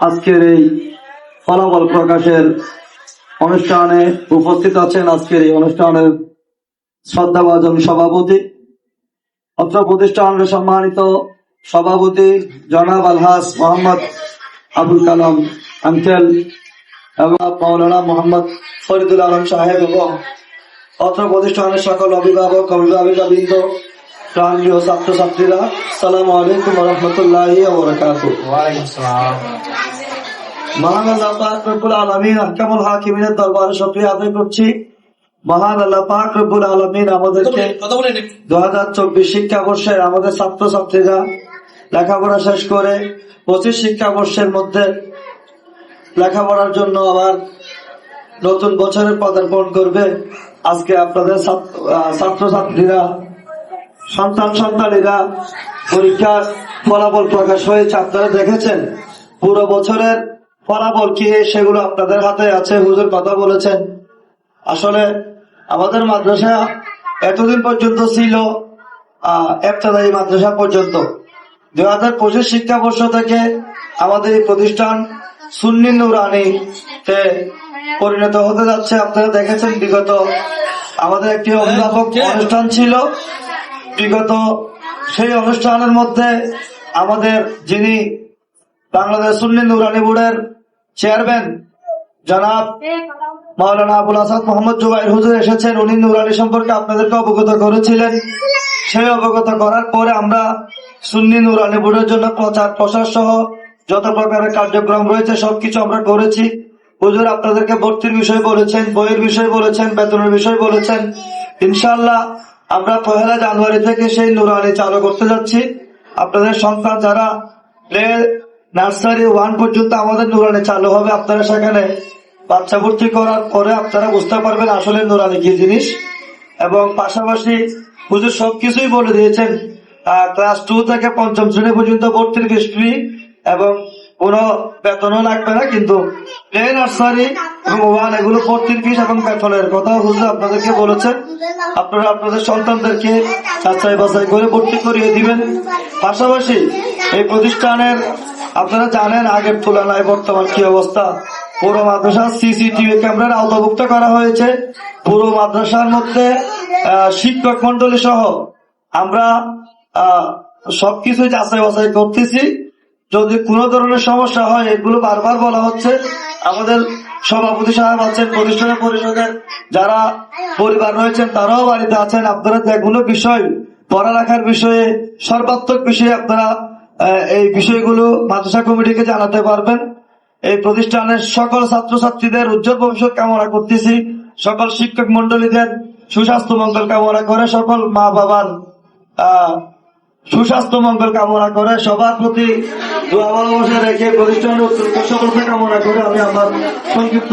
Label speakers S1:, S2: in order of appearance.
S1: আজকের এই ফলাফল প্রকাশের অনুষ্ঠানে উপস্থিত আছেন আজকের এই অনুষ্ঠানের শ্রদ্ধাভাজন সভাপতি, অত্র প্রতিষ্ঠানের সম্মানিত সভাপতি জনাব আলহাস মোহাম্মদ আবুল কালাম আঙ্কেল এবং মৌলানা মোহাম্মদ ফরিদুল আলম সাহেব এবং অত্র প্রতিষ্ঠানের সকল অভিভাবক অভিভাবিকা বৃন্দ প্রাণীয় ছাত্রছাত্রীরা সালাম আলাইকুম রহমতুল্লাহ মহান আল্লাহ পাক রব্বুল আলমিন আহকামুল হাকিমিনের দরবারে সক্রিয় আদায় করছি। মহান আল্লাহ পাক রব্বুল আলমিন আমাদেরকে দু হাজার চব্বিশ শিক্ষাবর্ষের আমাদের ছাত্রছাত্রীরা লেখাপড়া শেষ করে পঁচিশ শিক্ষাবর্ষের মধ্যে লেখাপড়ার জন্য আবার নতুন বছরের পদার্পণ করবে। আজকে আপনাদের ছাত্র- ছাত্রছাত্রীরা, সন্তান সন্তানীরা পরীক্ষার ফলাফল প্রকাশ হয়েছে। আপনারা দেখেছেন, পুরো বছরের ফলাফল কি, সেগুলো আপনাদের হাতে আছে, হুজুর কথা বলেছেন। আসলে আমাদের মাদ্রাসা এতদিন পর্যন্ত ছিল এফতাদায়ী মাদ্রাসা পর্যন্ত। দু হাজার পঁচিশ শিক্ষাবর্ষ থেকে আমাদের এই প্রতিষ্ঠান সুন্নি নুরানি পরিণত হতে যাচ্ছে। আপনারা দেখেছেন বিগত আমাদের একটি অভিভাবক অনুষ্ঠান ছিল। বিগত সেই অনুষ্ঠানের মধ্যে আমাদের যিনি বাংলাদেশ সুন্নি নুরানি বোর্ডের চেয়ারম্যান জনাব মাওলানা আবুল আসাদ মোহাম্মদ জুবাইর হুজুর এসেছেন। উনি নুরানি সম্পর্কে আপনাদেরকে অবগত করেছিলেন। সেই অবগত করার পরে আমরা সুন্নি নুরানি বোর্ডের জন্য প্রচার প্রসার সহ যত প্রকারের কার্যক্রম রয়েছে সবকিছু আমরা করেছি। হুজুর আপনাদেরকে ভর্তির বিষয় বলেছেন, বইয়ের বিষয় বলেছেন, বেতনের বিষয় বলেছেন। ইনশাল্লাহ আমরা পহেলা জানুয়ারি থেকে সেই নুরানি চালু করতে যাচ্ছি। আপনাদের সন্তান যারা নার্সারি ওয়ান পর্যন্ত আমাদের নুরানি চালু হবে, আপনারা সেখানে বাচ্চা ভর্তি করার পরে আপনারা বুঝতে পারবেন আসলে নুরানি কি জিনিস। এবং পাশাপাশি হুজুর সবকিছুই বলে দিয়েছেন ক্লাস টু থেকে পঞ্চম শ্রেণি পর্যন্ত ভর্তির ফি এবং কোনো বেতনও লাগবে না, কিন্তু প্লে নার্সারি ওয়ান এগুলো ভর্তির ফিস এবং বেতনের কথা হুজুর আপনাদেরকে বলেছেন। আপনারা আপনাদের সন্তানদেরকে যাচাই বাছাই করে ভর্তি করিয়ে দিবেন। পাশাপাশি এই প্রতিষ্ঠানের আপনারা জানেন আগের তুলনায় বর্তমান কি অবস্থা। পুরো মাদ্রাসা সিসিটিভি ক্যামেরার আওতাভুক্ত করা হয়েছে। পুরো মাদ্রাসার মধ্যে শিক্ষক মন্ডলী সহ আমরা সবকিছু যাচাই বাছাই করতেছি। যদি কোনো ধরনের সমস্যা হয়, এগুলো বারবার বলা হচ্ছে। আমাদের সভাপতি সাহেব আছেন প্রতিষ্ঠানের পরিষদের যারা পরিবার রয়েছেন, তারাও বাড়িতে আছেন। আপনারা যেগুলো বিষয়, পড়ালেখার বিষয়ে, সর্বাত্মক বিষয়ে আপনারা এই বিষয়গুলো মাদ্রাসা কমিটিকে জানাতে পারবেন। এই প্রতিষ্ঠানের সকল ছাত্রছাত্রীদের উজ্জ্বল ভবিষ্যৎ কামনা করতেছি। সকল শিক্ষক মন্ডলীদের সুস্বাস্থ্য মঙ্গল কামনা করে, সকল মা বাবার আহ সুস্বাস্থ্য মঙ্গল কামনা করে। সবার প্রতি দোয়া ভালোবাসা রেখে প্রতিষ্ঠানের সকলকে কামনা করে আমি আমার সংক্ষিপ্ত